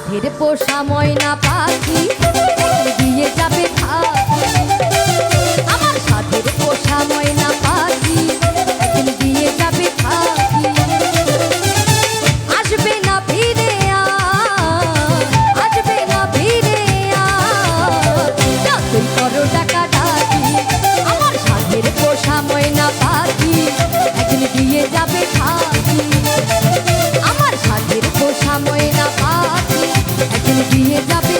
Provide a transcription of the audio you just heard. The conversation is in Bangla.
রাধের পোষা ময়না পাখি দিয়ে যাবে আমার সাধের পোষা ময়না পাখি দিয়ে যাবে আসবে না ফিরে আসবে না ফিরে যতই করো টাকা ডাকি আমার সাধের পোষা ময়না পাখি একদিন দিয়ে যাবে থাকি। ella